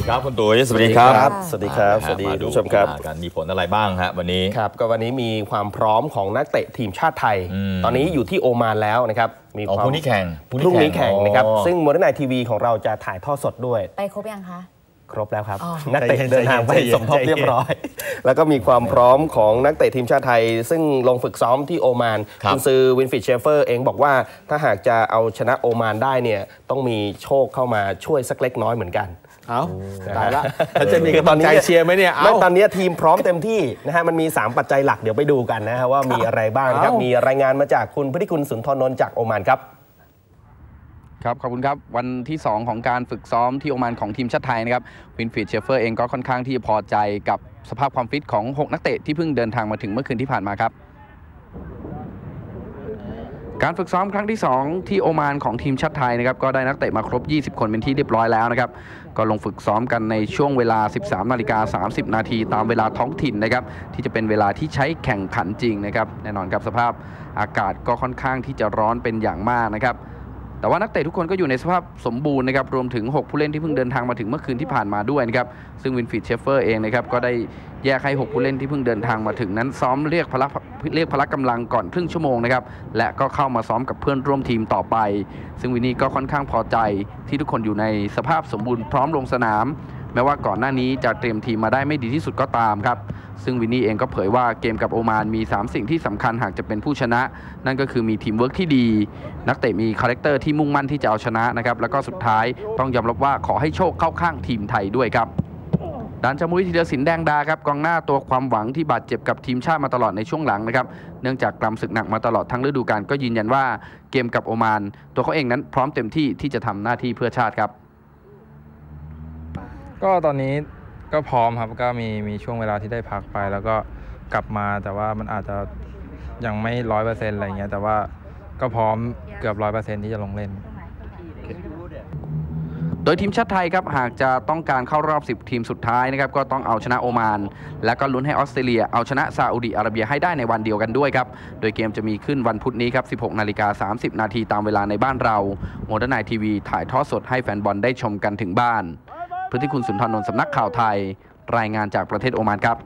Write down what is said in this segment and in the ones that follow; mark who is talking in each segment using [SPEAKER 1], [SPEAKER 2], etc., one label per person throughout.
[SPEAKER 1] ดีครับคุณตุ๋ยสวัสดีครับ
[SPEAKER 2] สวัสดีครับ สวัสดี
[SPEAKER 1] มา
[SPEAKER 2] คุณผู้ชมครับ
[SPEAKER 1] กันมีผลอะไรบ้างฮะวันนี้
[SPEAKER 2] ครับก็วันนี้มีความพร้อมของนักเตะทีมชาติไทย
[SPEAKER 1] อืม
[SPEAKER 2] ตอนนี้อยู่ที่โอมานแล้วนะครับมี
[SPEAKER 1] อ๋อ
[SPEAKER 2] ความ
[SPEAKER 1] พรุ่งนี้แข่ง
[SPEAKER 2] พรุ่งนี้แข่งนะครับ
[SPEAKER 1] อ๋อ
[SPEAKER 2] ซึ่งโมเดิร์นไนทีวีของเราจะถ่ายทอดสดด้วย
[SPEAKER 3] ไปครบยังคะ
[SPEAKER 2] ครบแล้วครับ
[SPEAKER 3] อ๋อ
[SPEAKER 2] นักเตะ
[SPEAKER 4] ใจเย็น
[SPEAKER 2] เดินทางไป
[SPEAKER 4] ใจเย็น
[SPEAKER 2] สมทบ
[SPEAKER 4] ใจเย็น
[SPEAKER 2] เรียบร้อย แล้วก็มีความพร้อมของนักเตะทีมชาติไทย ซึ่งลงฝึกซ้อมที่โอมาน
[SPEAKER 1] ครับ
[SPEAKER 2] ณซือวินฟิตเชฟเฟอร์เองบอกว่าถ้าหากจะเอาชนะโอมานได้เนี่ยต้องมีโชคเข้ามาช่วยสักเล็กน้อยเหมือนกัน
[SPEAKER 4] เอาตายละแล้วจะมีกำลังใจเชียร์ไหมเนี่ย
[SPEAKER 2] ไม่
[SPEAKER 4] เอา
[SPEAKER 2] ตอนนี้ทีมพร้อมเต็มที่นะฮะมันมี 3 ปัจจัยหลักเดี๋ยวไปดูกันนะฮะว่ามีอะไรบ้างนะครับ
[SPEAKER 4] เอ้ามี
[SPEAKER 2] มีรายงานมาจากคุณพธิคุณสุนทรนนท์จากโอมานครับ
[SPEAKER 5] ครับ ขอบคุณครับ วันที่ 2 ของการฝึกซ้อมที่โอมานของทีมชาติไทยนะครับวินฟิดเชฟเฟอร์เองก็ค่อนข้างที่จะพอใจกับสภาพความฟิตของ 6 นักเตะที่เพิ่งเดินทางมาถึงเมื่อคืนที่ผ่านมาครับ การฝึกซ้อมครั้งที่ 2 ที่โอมานของทีมชาติไทยนะครับก็ได้นักเตะมาครบ 20 คนเป็นที่เรียบร้อยแล้วนะครับก็ลงฝึกซ้อมกันในช่วงเวลา 13นาฬิกา30 นาทีตามเวลาท้องถิ่นนะครับที่จะเป็นเวลาที่ใช้แข่งขันจริงนะครับแน่นอนครับสภาพอากาศก็ค่อนข้างที่จะร้อนเป็นอย่างมากนะครับ แต่ว่านักเตะทุกคนก็อยู่ในสภาพสมบูรณ์นะครับรวมถึง 6 ผู้เล่นที่เพิ่งเดินทางมาถึงเมื่อคืนที่ผ่านมาด้วยนะครับซึ่งวินฟิดเชฟเฟอร์เองนะครับก็ได้แยกให้ 6 ผู้เล่นที่เพิ่งเดินทางมาถึงนั้น ซ้อมเรียกพละเรียกพละกำลังก่อนครึ่งชั่วโมงนะครับและก็เข้ามาซ้อมกับเพื่อนร่วมทีมต่อไป ซึ่งวินนี่ก็ค่อนข้างพอใจที่ทุกคนอยู่ในสภาพสมบูรณ์พร้อมลงสนาม แม้ว่าก่อนหน้านี้จะเตรียมทีมมาได้ไม่ดีที่สุดก็ตามครับ ซึ่งวินนี่เองก็เผยว่าเกมกับโอมานมี 3 สิ่งที่สำคัญหากจะเป็นผู้ชนะ นั่นก็คือมีทีมเวิร์กที่ดี นักเตะมีคาแรคเตอร์ที่มุ่งมั่นที่จะเอาชนะนะครับแล้วก็สุดท้ายต้องยอมรับว่าขอให้โชคเข้าข้างทีมไทยด้วยครับด้านจามุยธีรศิลป์แดงดาครับกองหน้าตัวความหวังที่บาดเจ็บกับทีมชาติมาตลอดในช่วงหลังนะครับ เนื่องจากกรำศึกหนักมาตลอดทั้งฤดูกาลก็ยืนยันว่าเกมกับโอมาน ตัวเขาเองนั้นพร้อมเต็มที่ที่จะทำหน้าที่เพื่อชาติครับ
[SPEAKER 6] ก็ตอนนี้ก็พร้อมครับก็มีมีช่วงเวลาที่ได้พักไป แล้วก็กลับมาแต่ว่ามันอาจจะยังไม่ร้อยเปอร์เซ็นต์อะไรเงี้ยแต่ว่าก็พร้อมเกือบร้อยเปอร์เซ็นต์ที่จะลงเล่น
[SPEAKER 5] โดยทีมชาติไทยครับหากจะต้องการเข้ารอบ 10 ทีมสุดท้ายนะครับก็ต้องเอาชนะโอมาน และก็ลุ้นให้ออสเตรเลีย เอาชนะซาอุดิอาระเบียให้ได้ในวันเดียวกันด้วยครับ โดยเกมจะมีขึ้นวันพุธนี้ครับ 16 นาฬิกา 30 นาทีตามเวลาในบ้านเราโมเดิร์นไนทีวีถ่ายทอดสดให้แฟนบอลได้ชมกันถึงบ้าน พฤติคุณสุนทรนนท์สำนักข่าวไทย รายงานจากประเทศโอมานครับ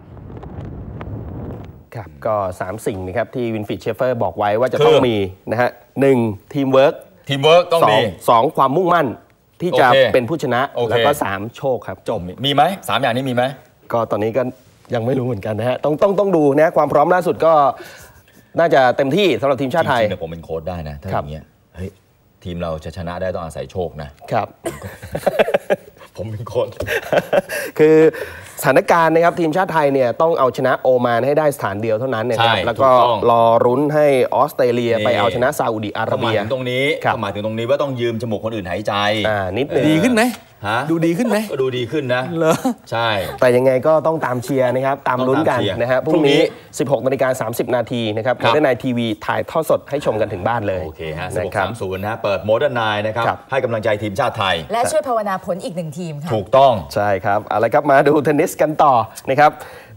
[SPEAKER 2] ครับก็ 3 สิ่งนะครับที่วินฟิตเชฟเฟอร์บอกไว้ว่าจะ
[SPEAKER 1] คือ
[SPEAKER 2] ต้องมีนะฮะหนึ่งทีมเวิร์ก
[SPEAKER 1] ทีมเวิร์กต้อง
[SPEAKER 2] สอง
[SPEAKER 1] มี
[SPEAKER 2] สองความมุ่งมั่นที่จะ
[SPEAKER 1] โอเค
[SPEAKER 2] เป็นผู้ชนะ
[SPEAKER 1] โอเค
[SPEAKER 2] แล้วก็ 3 โชคครับ
[SPEAKER 1] จบมีไหมสามอย่างนี้มีไหม
[SPEAKER 2] ก็ตอนนี้ก็ยังไม่รู้เหมือนกันนะฮะต้องต้องต้องดูนะความพร้อมล่าสุดก็น่าจะเต็มที่สำหรับทีมชาติไทย
[SPEAKER 1] จริงๆเนี่ยผมเป็นโค้ชได้นะถ้า
[SPEAKER 2] ค
[SPEAKER 1] อ
[SPEAKER 2] รับ
[SPEAKER 1] ย่างเงี้ยเฮ้ยทีมเราจะชนะได้ต้องอาศัยโชคนะ
[SPEAKER 2] ครับ
[SPEAKER 1] ผมเป็นคน
[SPEAKER 2] คือ ถานการณ์นะครับทีมชาติไทยเนี่ยต้องเอาชนะโอมานให้ได้สถานเดียวเท่านั้นนะครับ
[SPEAKER 1] ใช่
[SPEAKER 2] แล้วก็
[SPEAKER 1] ถูกต้อง
[SPEAKER 2] รอรุ้นให้ออสเตรเลีย
[SPEAKER 1] นี่
[SPEAKER 2] ไปเอาชนะซาอุดิอา
[SPEAKER 1] เข้า
[SPEAKER 2] ระ
[SPEAKER 1] มา
[SPEAKER 2] เบีย
[SPEAKER 1] ถึงตรงนี้
[SPEAKER 2] ครับ
[SPEAKER 1] เข้ามาถึงตรงนี้ว่าต้องยืมจมูกคนอื่นหายใจ
[SPEAKER 2] อ่านิดหนึง
[SPEAKER 4] ดีขึ้นไหม
[SPEAKER 1] ฮะ
[SPEAKER 4] ดูดีขึ้นไหม
[SPEAKER 1] ก็ดูดีขึ้นนะ
[SPEAKER 4] เหรอ
[SPEAKER 1] ใช่
[SPEAKER 2] แต่ยังไงก็ต้องตามเชียร์นะครับ ตามลุ้นกัน
[SPEAKER 1] ต้องตามเชียร์
[SPEAKER 2] นะฮะพ
[SPEAKER 1] พรุ่
[SPEAKER 2] รุ่ง
[SPEAKER 1] งนี้
[SPEAKER 2] นี้16นาฬิกา30 นาทีนะครับ
[SPEAKER 1] ครับ
[SPEAKER 2] ในทีวีถ่ายทอดสดให้ชมกันถึงบ้านเลย
[SPEAKER 1] โอเคฮะ
[SPEAKER 2] นะค
[SPEAKER 1] 16
[SPEAKER 2] รับ
[SPEAKER 1] 30นะเปิดโมเดิร์นไนนะครับ
[SPEAKER 2] ครับ
[SPEAKER 1] ให้กำลังใจทีมชาติไทย
[SPEAKER 3] และช่วยภาวนาผลอีกหนึ่งทีมค่ะ
[SPEAKER 1] ถูกต้อง
[SPEAKER 2] ใช่ครับเอาละครับมาดูเทนนิสกันต่อนะครับ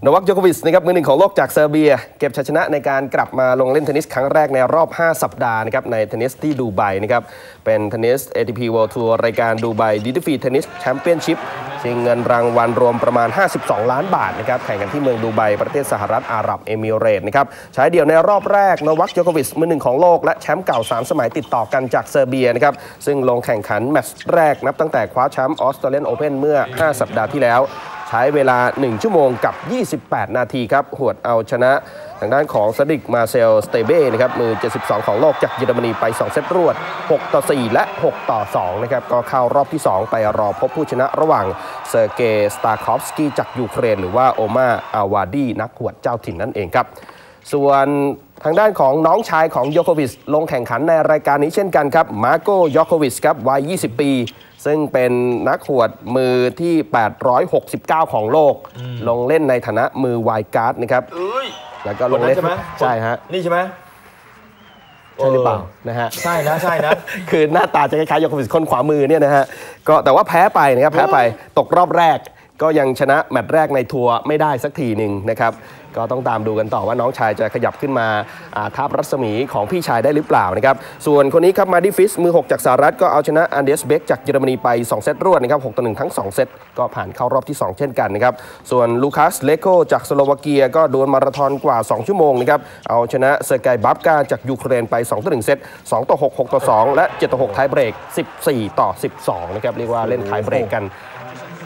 [SPEAKER 2] นวัคโยโควิชนะครับมือหนึ่งของโลกจากเซอร์เบีย เก็บชัยชนะในการกลับมาลงเล่นเทนนิสครั้งแรกในรอบ 5 สัปดาห์นะครับในเทนนิสที่ดูไบนะครับเป็นเทนนิส ATP World Tour รายการดูไบดิฟฟีเทนนิสแชมเปี้ยนชิพชิงเงินรางวัลรวมประมาณ 52 ล้านบาทนะครับแข่งกันที่เมืองดูไบประเทศสหรัฐอาหรับเอมิเรต์นะครับใช้เดี่ยวในรอบแรกนวัคโยโควิชมือหนึ่งของโลกและแชมป์เก่า 3 สมัยติดต่อกันจากเซอร์เบียนะครับซึ่งลงแข่งขันแมตช์แรกนับตั้งแต่คว้าแชมป์ออสเตรเลียนโอเพนเมื่อ 5 สัปดาห์ที่แล้ว ใช้เวลา 1 ชั่วโมงกับ 28 นาทีครับ หวดเอาชนะทางด้านของซาดิกมาเซล สเตเบ้นะครับ มือ 72 ของโลกจากเยอรมนีไป 2 เซตรวด 6 ต่อ 4 และ 6 ต่อ 2 นะครับ ก็เข้ารอบที่ 2 ไปรอพบผู้ชนะระหว่างเซอร์เกย์ สตาคอฟสกี้จากยูเครน หรือว่าโอมา อาวาดี นักหวดเจ้าถิ่นนั่นเองครับ ส่วนทางด้านของน้องชายของโยโควิชลงแข่งขันในรายการนี้เช่นกันครับ มาโกโยโควิชครับ วัย 20 ปี ซึ่งเป็นนักหวดมือที่ 869 ของโลก ลงเล่นในฐานะมือไวการ์ดนะครับแล้วก็ลงเล่น
[SPEAKER 1] คนนั้นใช่ไหม
[SPEAKER 2] ใช่ฮะ
[SPEAKER 1] นี่ใช่ไหม
[SPEAKER 2] ใช่หรือเปล่านะฮะ
[SPEAKER 1] ใช่นะใช่นะ
[SPEAKER 2] คือหน้าตาจะคล้ายๆโยโควิชคนขวามือเนี่ยนะฮะก็แต่ว่าแพ้ไปนะครับแพ้ไปตกรอบแรก ก็ยังชนะแมตช์แรกในทัวร์ไม่ได้สักทีหนึ่งนะครับก็ต้องตามดูกันต่อว่าน้องชายจะขยับขึ้นมาอ่าทับรัศมีของพี่ชายได้หรือเปล่านะครับ ส่วนคนนี้ครับมาดิฟิสมือ 6 จากสหรัฐก็เอาชนะอันเดสเบกจากเยอรมนีไป 2 เซตรวดนะครับ6ต่อ1ทั้ง 2 เซต ก็ผ่านเข้ารอบที่ 2 เช่นกันนะครับ ส่วนลูคัสเลโกจากสโลวาเกียก็ดวลมาราธอนกว่า 2 ชั่วโมงนะครับเอาชนะเซอร์ไกบับกาจากยูเครนไป 2 ต่อ 1 เซต 2 ต่อ 6 6 ต่อ 2 และ 7 ต่อ6ไทยเบรก 14 ต่อ 12 นะครับเรียกว่าเล่นไทยเบรกกัน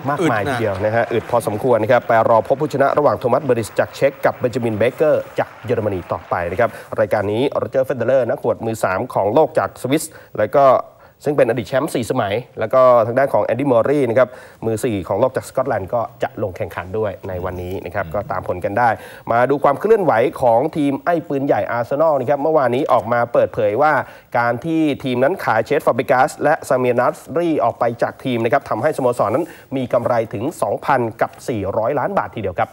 [SPEAKER 2] มากมาย
[SPEAKER 4] อึดนะ
[SPEAKER 2] ทีเดียวนะฮะอึดพอสมควรนะครับไปรอพบผู้ชนะระหว่างโทมัสเบอริสจากเช็กกับเบนจามินเบเกอร์จากเยอรมนีต่อไปนะครับรายการนี้โรเจอร์เฟเดเลอร์นักขวดมือ 3 ของโลกจากสวิส แล้วก็ ซึ่งเป็นอดีตแชมป์4สมัย แล้วก็ทางด้านของแอนดี้มอร์รีนะครับมือ 4 ของโลกจากสกอตแลนด์ก็จะลงแข่งขันด้วยในวันนี้นะครับก็ตามผลกันได้ มาดูความเคลื่อนไหวของทีมไอ้ปืนใหญ่อาร์เซนอลนะครับเมื่อวานนี้ออกมาเปิดเผยว่าการที่ทีมนั้นขายเชสฟาบิกัสและซาเมียนัสรีออกไปจากทีมนะครับทำให้สโมสรนั้นมีกำไรถึง 2,000 กับ 400 ล้านบาททีเดียวครับ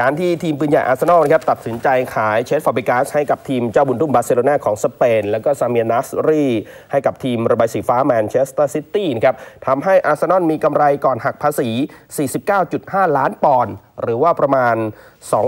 [SPEAKER 2] การที่ทีมปืนใหญ่อาร์เซนอลนะครับตัดสินใจขายเชสฟาบิกาสให้กับทีมเจ้าบุญทุ่มบาร์เซโลนาของสเปน แล้วก็ซาเมียนัสรีให้กับทีมระบายสีฟ้าแมนเชสเตอร์ซิตี้นะครับทำให้อาร์เซนอลมีกำไรก่อนหักภาษี 49.5 ล้านปอนด์หรือว่าประมาณ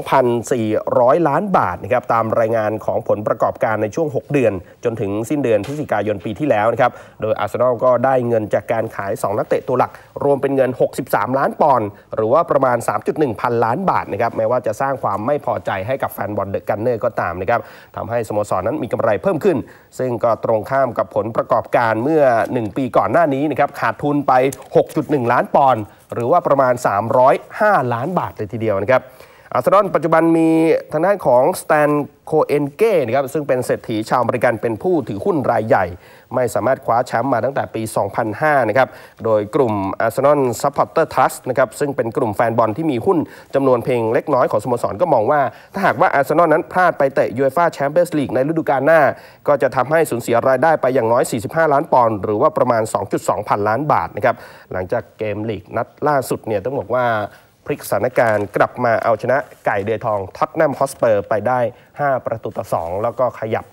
[SPEAKER 2] 2,400 ล้านบาทนะครับตามรายงานของผลประกอบการในช่วง 6 เดือน จนถึงสิ้นเดือนพฤศจิกายนปีที่แล้วนะครับโดยอาร์เซนอลก็ได้เงินจากการขาย 2 นักเตะตัวหลัก รวมเป็นเงิน 63 ล้านปอนด์หรือว่าประมาณ 3.1 พันล้านบาทนะครับแม้ว่าจะสร้างความไม่พอใจให้กับแฟนบอลเดอะกันเนอร์ก็ตามนะครับทำให้สโมสรนั้นมีกำไรเพิ่มขึ้น ซึ่งก็ตรงข้ามกับผลประกอบการเมื่อ 1 ปีก่อนหน้านี้นะครับขาดทุนไป 6.1 ล้านปอนด์ หรือว่าประมาณ 305 ล้านบาทเลยทีเดียวนะครับ อาร์เซนอลปัจจุบันมีทางด้านของสแตนโคเอนเก้นะครับซึ่งเป็นเศรษฐีชาวอเมริกันเป็นผู้ถือหุ้นรายใหญ่ ไม่สามารถคว้าแชมป์มาตั้งแต่ปี 2005 นะครับ โดยกลุ่ม Arsenal Supporter Trust นะครับซึ่งเป็นกลุ่มแฟนบอลที่มีหุ้นจำนวนเพียงเล็กน้อยของสโมสรก็มองว่า ถ้าหากว่าอาร์เซนอลนั้นพลาดไปเตะยูเอฟ่าแชมเปี้ยนส์ลีกในฤดูกาลหน้า ก็จะทำให้สูญเสียรายได้ไปอย่างน้อย 45 ล้านปอนด์หรือว่าประมาณ 2.2 พันล้านบาทนะครับหลังจากเกมลีกนัดล่าสุดเนี่ยต้องบอกว่า พลิกสถานการณ์กลับมาเอาชนะไก่เดือยทองท็อตแนมฮอสเปอร์ไปได้ 5 ประตูต่อ 2 แล้วก็ขยับ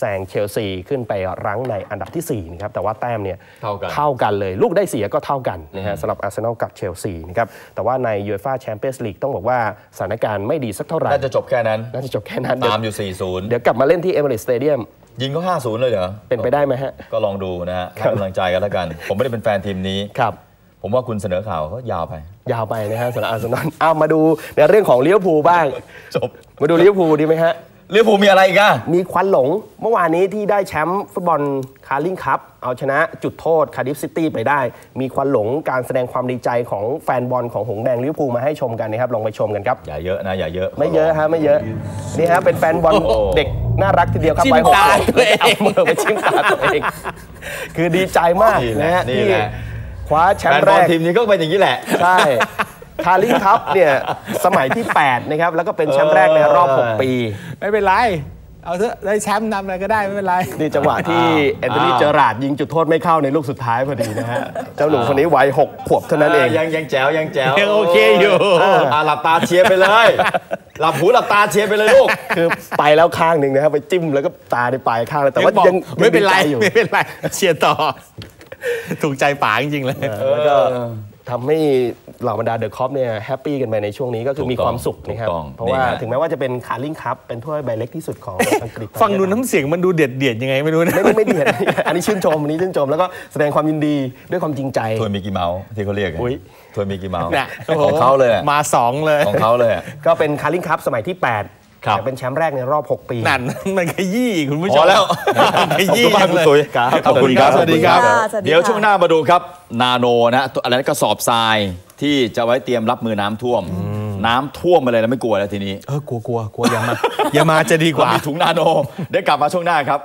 [SPEAKER 2] แซงเชลซีขึ้นไปรั้งในอันดับที่ 4 นะครับ แต่ว่าแต้มเนี่ย
[SPEAKER 1] เท่ากัน
[SPEAKER 2] เท่ากันเลย ลูกได้เสียก็เท่ากันนะฮะสำหรับอาร์เซนอลกับเชลซีนะครับ แต่ว่าในยูเอฟ่าแชมเปี้ยนส์ลีกต้องบอกว่าสถานการณ์ไม่ดีสักเท่าไหร่
[SPEAKER 1] น่าจะจบแค่นั้น
[SPEAKER 2] น่าจะจบแค่นั้นเดี๋ยว
[SPEAKER 1] ตามอยู่ 40
[SPEAKER 2] เดี๋ยวกลับมาเล่นที่เอเมอเรสสเตเดียม
[SPEAKER 1] ยิงก็ 50 เลยเหรอ
[SPEAKER 2] เป็นไปได้ไหมฮะ
[SPEAKER 1] ก็ลองดูนะฮะให้กำลังใจกันแล้วกัน ผมไม่ได้เป็นแฟนทีมนี้
[SPEAKER 2] ครับ
[SPEAKER 1] ผมว่าคุณเสนอข่าวเขายาวไป
[SPEAKER 2] ยาวไปนะฮะสำหรับอาร์เซนอลเอามาดูในเรื่องของลิเวอร์พูลบ้าง
[SPEAKER 1] จบ
[SPEAKER 2] มาดูลิเวอร์พูลดีไหมฮะ
[SPEAKER 1] ลิเวอร์พูลมีอะไรอีกอะ
[SPEAKER 2] มีควันหลงเมื่อวานนี้ที่ได้แชมป์ฟุตบอลคาร์ลิงคัพเอาชนะจุดโทษคาร์ดิฟซิตี้ไปได้ มีควันหลงการแสดงความดีใจของแฟนบอลของหงส์แดงลิเวอร์พูลมาให้ชมกันนะครับลองไปชมกันครับ
[SPEAKER 1] อย่าเยอะนะอย่าเยอะ
[SPEAKER 2] ไม่เยอะฮะไม่เยอะนี่ฮะเป็นแฟนบอล
[SPEAKER 1] โอ้
[SPEAKER 2] เด็กน่ารักทีเดียวครับ
[SPEAKER 4] จิ้ม
[SPEAKER 2] วัยหก
[SPEAKER 4] ตา
[SPEAKER 2] ขวบ
[SPEAKER 4] ตัวเอง
[SPEAKER 2] เอามือไปจิ้มตาตัวเองคือดีใจมาก
[SPEAKER 1] นี่แหละ
[SPEAKER 2] นะฮะ
[SPEAKER 1] นี่
[SPEAKER 2] ที่
[SPEAKER 1] แหละ
[SPEAKER 2] คว้าแช
[SPEAKER 1] แฟ
[SPEAKER 2] ม
[SPEAKER 1] น
[SPEAKER 2] ป์
[SPEAKER 1] บ
[SPEAKER 2] แร
[SPEAKER 1] อล
[SPEAKER 2] ก
[SPEAKER 1] ทีมนี้ก็เป็นอย่างนี้แหละ
[SPEAKER 2] ใช่คาร์ลิงคัพเนี่ยสมัยที่ 8 นะครับ แล้วก็เป็นแชมป์แรกในรอบ 6 ปี
[SPEAKER 4] ไม่เป็นไร เอาเถอะได้แชมป์นำอะไรก็ได้ ไม่เป็นไร
[SPEAKER 2] นี่จังหวะที่แอนโทนีเจอราร์ดยิงจุดโทษไม่เข้าในลูกสุดท้ายพอดีนะฮะ เจ้าหนุ่มคนนี้วัย6ขวบเท่านั้นเอง
[SPEAKER 1] ยังยังแจ๋วยังแจ๋ว
[SPEAKER 4] ยังโอเคอยู่
[SPEAKER 1] อ่าหลับตาเชียร์ไปเลย หลับหูหลับตาเชียร์ไปเลยลูก
[SPEAKER 2] คือไปแล้วข้างหนึ่งนะครับไปจิ้มแล้วก็ตาได้ไปข้างแล้วแต่ว่า
[SPEAKER 4] บอก
[SPEAKER 2] ยัง
[SPEAKER 4] ไม่เป็นไร
[SPEAKER 2] ยังดีใจอยู่
[SPEAKER 4] ไม่เป็นไรเชียร์ต่อ ถูกใจป๋าจริงๆเลย
[SPEAKER 2] แล้วก็ทำให้เหล่าบรรดาเดอะคอปเนี่ยแฮปปี้กันไปในช่วงนี้ก็คือ
[SPEAKER 1] ถูกต้อง
[SPEAKER 2] มีความสุขนะครับ
[SPEAKER 1] ถูกต้อง
[SPEAKER 2] เพราะว่า
[SPEAKER 1] นี่ฮะ
[SPEAKER 2] ถึงแม้ว่าจะเป็นคาร์ลิงคัพเป็นถ้วยใบเล็กที่สุดของอังกฤษ
[SPEAKER 4] ฟังดูน้ำเสียงมันดูเด็ดเดียดๆยังไงไม่รู้นะ
[SPEAKER 2] ไม่ไม่ไม่เดือดอันนี้ชื่นชมอันนี้ชื่นชมแล้วก็แสดงความยินดีด้วยความจริงใจ
[SPEAKER 1] ถ้วยมิกกี้เมาส์ที่เขาเรียกกัน
[SPEAKER 2] อุ๊ย
[SPEAKER 1] ถ้วยมิกกี้เมาส์
[SPEAKER 4] น่ะ
[SPEAKER 1] ของเขาเลยอะ
[SPEAKER 4] มาสองเลย
[SPEAKER 1] ของเขาเลยอะ
[SPEAKER 2] ก็เป็นคาร์ลิงคัพสมัยที่8
[SPEAKER 1] ครับ
[SPEAKER 2] แต่เป็นแชมป์แรกในรอบ 6 ปี
[SPEAKER 4] นั่น มันขยี้คุณผู้ช
[SPEAKER 1] พ
[SPEAKER 4] ม
[SPEAKER 1] อแล้ว
[SPEAKER 4] ขยี้
[SPEAKER 1] ขอบคุณมากคุณ
[SPEAKER 4] เลย
[SPEAKER 1] ตุ๋ย
[SPEAKER 2] ครับ
[SPEAKER 1] ขอบคุณครับ
[SPEAKER 4] สวัสดีครับ
[SPEAKER 3] ค่ะสวัสดีค่ะ
[SPEAKER 1] เดี๋ยวช่วงหน้ามาดูครับ นาโนนะตัวอะไรนะกระสอบทรายที่จะไว้เตรียมรับมือน้ำท่วม น้ำท่วมมาเลยนะไม่กลัวแล้วทีนี้
[SPEAKER 4] เออกลัวกลัวกลัวอย่ามาอย่ามาจะดีกว่า
[SPEAKER 1] มีถุงนาโนเดี๋ยวกลับมาช่วงหน้าครับ